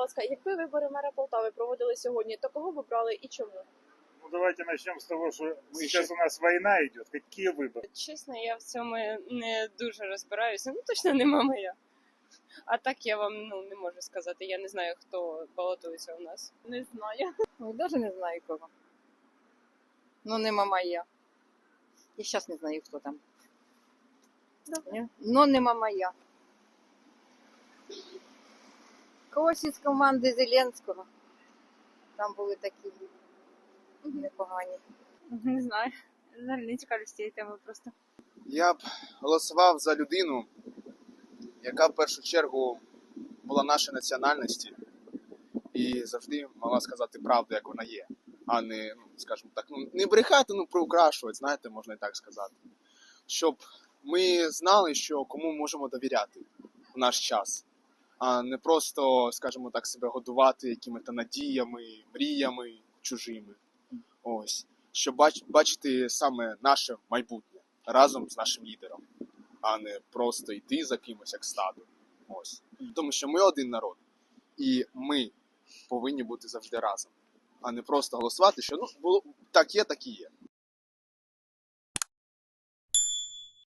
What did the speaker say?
ласка, якби вибори мера Полтави проводили сьогодні, то кого б обрали і чому? Ну, давайте начнем с того, что сейчас у нас война идет. Какие выборы? Чесно, я в цьому не дуже розбираюся. Ну точно нема моя. А так я вам ну не можу сказати. Я не знаю, хто балотується у нас. Не знаю. Ой, даже не знаю кого. Ну, не мама я. Я зараз не знаю, хто там. Ні? Ну, не мама я. Когось із команди Зеленського. Там були такі непогані. Не знаю. Взагалі не цікавлюсь цією темою просто. Я б голосував за людину, яка в першу чергу була нашої національності і завжди могла сказати правду, як вона є, а не, ну, скажімо так, ну, не брехати, ну приукрашувати, знаєте, можна і так сказати. Щоб ми знали, що кому можемо довіряти в наш час, а не просто, скажімо так, себе годувати якими-то надіями, мріями чужими. Ось. Щоб бач, бачити саме наше майбутнє разом з нашим лідером, а не просто йти за кимось як стадо. Ось. Тому що ми один народ, і ми повинні бути завжди разом, а не просто голосувати, що ну було так є, так і є.